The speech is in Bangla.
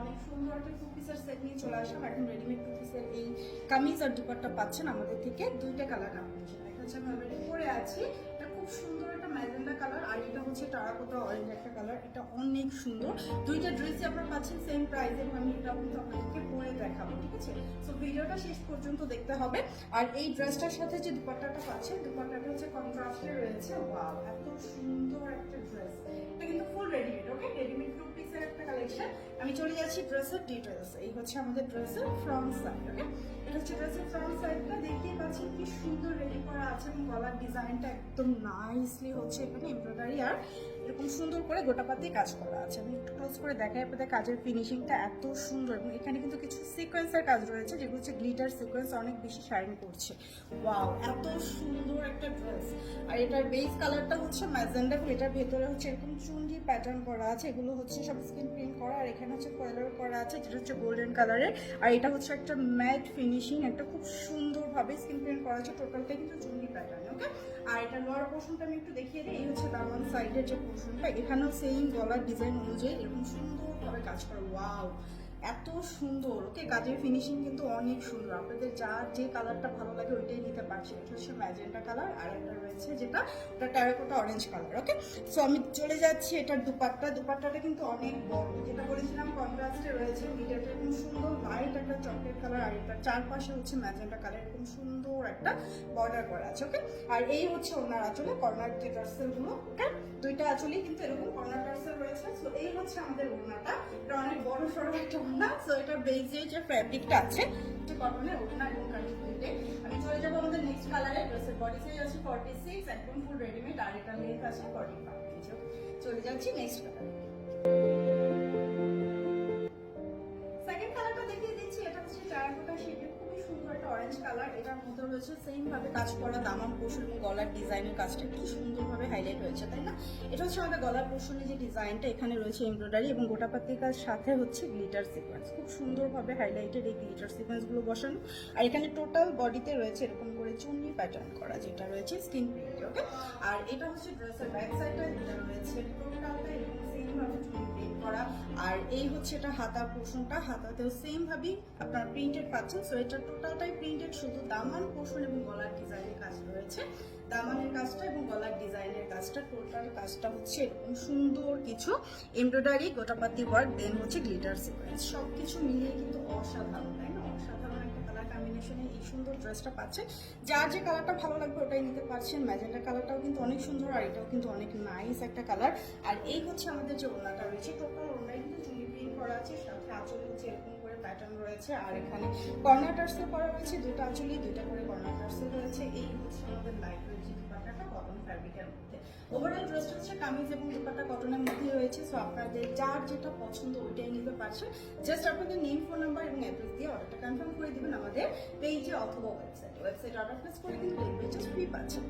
অনেক সুন্দর একটা সেট নিয়ে চলে এখন রেডিমেড এই কামিজ আর পাচ্ছেন আমাদের থেকে। দুইটা কালার পরে আছি। এটা খুব সুন্দর একটা ম্যাজেন্ডা কালার আর এটা হচ্ছে টারাকোটা অরেঞ্জ একটা কালার এটা অনেক সুন্দর। দুইটা আপনারা পাচ্ছেন সেম আমি এটা কিন্তু আপনাদেরকে পরে ঠিক আছে? ভিডিওটা শেষ পর্যন্ত দেখতে হবে। আর এই ড্রেসটার সাথে যে দুপাট্টাটা পাচ্ছেন, দুপাট্টাটা হচ্ছে কন্ট্রাস্টে রয়েছে। এত সুন্দর একটা ড্রেস এটা কিন্তু ফুল রেডিমেড আমি চলে যাচ্ছি ড্রেসের ডিটেলস এই হচ্ছে আমাদের ড্রেসের ফ্রন্ট সাইড ওকে এটা হচ্ছে ড্রেসের ফ্রন্ট সাইডটা দেখতেই পাচ্ছেন কি সুন্দর রেডি করা আছে এবং গলার ডিজাইনটা একদম নাইসলি হচ্ছে এখানে এমব্রয়ডারি আর এরকম সুন্দর করে গোটা গোটাপাতি কাজ করা আছে। আমি একটু ক্লোজ করে দেখাই আপনাদের কাজের ফিনিশিংটা এত সুন্দর। এবং এখানে কিন্তু কিছু সিকোয়েন্সের কাজ রয়েছে, যেগুলো হচ্ছে গ্লিটার সিকোয়েন্স অনেক বেশি শাইন করছে। ওয়াও এত সুন্দর একটা ড্রেস আর এটার বেস কালারটা হচ্ছে ম্যাজেন্ডা এবং এটার ভেতরে হচ্ছে এরকম চুনরি প্যাটার্ন করা আছে। এগুলো হচ্ছে সব স্কিন প্রিন্ট করা, আর এখানে হচ্ছে কয়লার করা আছে, যেটা হচ্ছে গোল্ডেন কালারের আর এটা হচ্ছে একটা ম্যাট ফিনিশিং একটা খুব সুন্দরভাবে স্কিন প্রিন্ট করা আছে। টোটালটা কিন্তু ওকে লোয়ার পোর্শনটা আমি একটু দেখিয়ে দিই। এই হচ্ছে দামান সাইডের যে পোর্শনটা এখানেও সেম গলার ডিজাইন অনুযায়ী এরকম সুন্দরভাবে কাজ করা। ওয়াও এত সুন্দর। ওকে কাজের ফিনিশিং কিন্তু অনেক সুন্দর। আপনাদের যার যে কালারটা ভালো লাগে ওইটাই নিতে পারছি। এটা হচ্ছে ম্যাজেন্টা কালার আর একটা রয়েছে যেটা, ওটা terracotta orange colour okay so আমি চলে যাচ্ছি এটার দুপাট্টা। দুপাট্টাটা কিন্তু অনেক বড়। যেটা বলেছিলাম কন্ট্রাস্টে রয়েছে মিডিয়াটা এরকম সুন্দর লাইট একটা চকলেট কালার আর এটা চারপাশে হচ্ছে ম্যাজেন্টা কালার এরকম সুন্দর একটা বর্ডার করা আছে ওকে আর এই হচ্ছে ওনার আঁচলে কর্নার যে টার্সেলগুলো ওকে দুইটা আঁচলেই কিন্তু এরকম কর্নার টার্সেল রয়েছে। সো এই হচ্ছে আমাদের ওড়নাটা এটা অনেক বড় সড়ো একটা ওড়না সো এটার বেজে যে ফ্যাব্রিকটা আছে এটা কটনের ওড়না এবং প্রিন্টে আমি চলে যাব আমাদের নেক্সট কালারে ড্রেসের বডি সাইজ আছে ফর্টি সিক্স একদম ফুল রেডিমেড আর এটা লেন্থ আছে ফর্টি ফাইভ চলে যাচ্ছি নেক্সট কালারে এটার মধ্যে রয়েছে সেম ভাবে কাজ করা দামাম পোর্শন এবং গলার ডিজাইনের কাজটা কি সুন্দরভাবে হাইলাইট হয়েছে, তাই না? এটা হচ্ছে আমাদের গলার পোর্শনের যে ডিজাইনটা এখানে রয়েছে এমব্রয়ডারি এবং গোটাপাতির কাজ সাথে হচ্ছে গ্লিটার সিকোয়েন্স খুব সুন্দরভাবে হাইলাইটেড এই গ্লিটার সিকোয়েন্সগুলো বসানো। আর এখানে টোটাল বডিতে রয়েছে এরকম করে চুন্নি প্যাটার্ন করা, যেটা রয়েছে স্কিন প্রিন্ট ওকে আর এটা হচ্ছে ড্রেসের ব্যাক সাইডটা যেটা রয়েছে এই হচ্ছে এটা হাতার পোর্শনটা হাতাতেও সেম ভাবেই আপনার প্রিন্টেড পাচ্ছেন। সো এটা টোটালটাই প্রিন্টেড শুধু দামান পোর্শন এবং গলার ডিজাইনের কাজ রয়েছে। দামানের কাজটা এবং গলার ডিজাইনের কাজটা টোটাল কাজটা হচ্ছে এরকম সুন্দর কিছু এমব্রয়ডারি গোটাপাতি ওয়ার্ক দেন হচ্ছে গ্লিটার সিকোয়েন্স সব কিছু মিলিয়ে কিন্তু অসাধারণ, তাই না? অসাধারণ একটা কালার কম্বিনেশনে এই সুন্দর ড্রেসটা পাচ্ছে যার যে কালারটা ভালো লাগবে ওটাই নিতে পারছেন। ম্যাজেন্টা কালারটাও কিন্তু অনেক সুন্দর আর এটাও কিন্তু অনেক নাইস একটা কালার আর এই হচ্ছে আমাদের যে ওনাটা রয়েছে টোটাল ওনায় আঁচলে হচ্ছে এরকম করে প্যাটার্ন রয়েছে। আর এখানে কর্নার টার্সেল করা রয়েছে দুটো আঁচলি দুইটা করে কর্নার টার্সেল রয়েছে। এই হচ্ছে আমাদের লাইট রয়েছে দুপাটাটা কটন ফ্যাব্রিকের মধ্যে। ওভারঅল ড্রেসটা হচ্ছে কামিজ এবং দুপাটা কটনের মধ্যে রয়েছে। সো আপনাদের যার যেটা পছন্দ ওইটাই নিতে পারছেন। জাস্ট আপনাদের নেম ফোন নাম্বার এবং অ্যাড্রেস দিয়ে অর্ডারটা কনফার্ম করে দিবেন আমাদের পেজে অথবা ওয়েবসাইটে ওয়েবসাইট অর্ডার প্লেস করে কিন্তু ডেলিভারি চার্জ ফ্রি পাচ্ছেন।